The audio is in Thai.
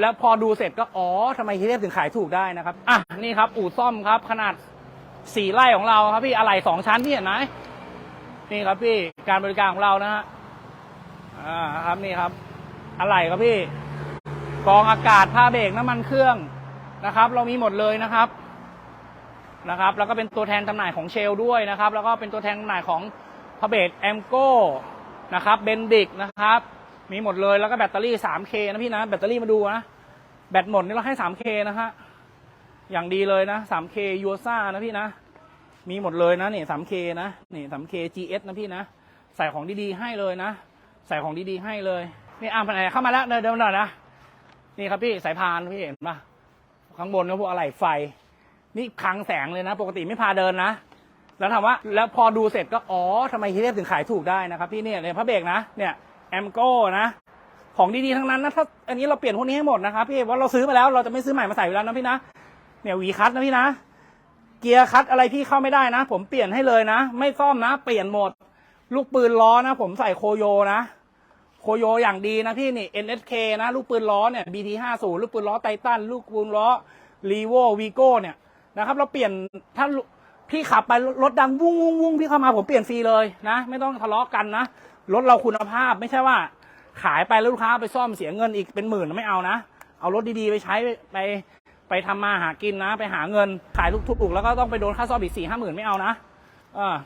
แล้วพอดูเสร็จก็อ๋อทำไมเทพถึงขายถูกได้นะครับอะนี่ครับ อู่ซ่อมครับ ขนาดสี่ไร่ของเราครับพี่อะไหล่สองชั้นที่เห็นไหมนี่ครับพี่การบริการของเรานะฮะอ่าครับนี่ครับ อะไหล่ครับพี่กองอากาศผ้าเบรกน้ำมันเครื่องนะครับ เรามีหมดเลยนะครับนะครับ แล้วก็เป็นตัวแทนจำหน่ายของเชลด้วยนะครับ แล้วก็เป็นตัวแทนจำหน่ายของพาเบรกแอมโก้นะครับเบนดิกนะครับ มีหมดเลยแล้วก็แบตเตอรี่ 3K นะพี่นะ แบตเตอรี่มาดูนะ แบตหมดนี่เราให้ 3K นะฮะ อย่างดีเลยนะ 3K ยูซ่านะพี่นะ มีหมดเลยนะนี่ 3K นะ นี่ 3K GS นะพี่นะ ใส่ของดีๆให้เลยนะ ใส่ของดีๆให้เลย นี่อะไหนเข้ามาแล้ว เดินเดินหน่อยนะ นี่ครับพี่สายพานพี่เห็นปะข้างบนก็พวกอะไหล่ไฟ นี่คลังแสงเลยนะ ปกติไม่พาเดินนะ แล้วถามว่า แล้วพอดูเสร็จก็ อ๋อทำไมฮีเทพถึงขายถูกได้นะครับพี่เนี่ยเนี่ยพระเบรกนะ เนี่ย มโก้นะของดีๆทั้งนั้นนะถ้าอันนี้เราเปลี่ยนพวกนี้ให้หมดนะครับพี่ว่าเราซื้อมาแล้วเราจะไม่ซื้อใหม่มาใส่ไว้แล้วนะพี่นะเนี่ยวีคัทนะพี่นะ เกียร์คัทอะไรพี่เข้าไม่ได้นะ ผมเปลี่ยนให้เลยนะ ไม่ซ่อมนะ เปลี่ยนหมด ลูกปืนล้อนะ ผมใส่โคโยนะ โคโยอย่างดีนะพี่นี่ NSK นะ ลูกปืนล้อเนี่ย BT 5 0 ลูกปืนล้อไททันลูกปืนล้อรีโววีโก้เนี่ยนะครับ เราเปลี่ยนถ้าพี่ขับไปรถดังวุ้งวุ้งวุ้งพี่เข้ามาผมเปลี่ยนฟรีเลยนะ ไม่ต้องทะเลาะกันนะ รถเราคุณภาพไม่ใช่ว่า ขายไปแล้วลูกค้าไปซ่อมเสียเงินอีกเป็นหมื่นไม่เอานะ เอารถดีๆไปใช้ไปไปทำมาหากินนะ ไปหาเงินขายลูกทุกๆแล้วก็ต้องไปโดนค่าซ่อมอีกสี่ห้าหมื่นไม่เอานะอ่า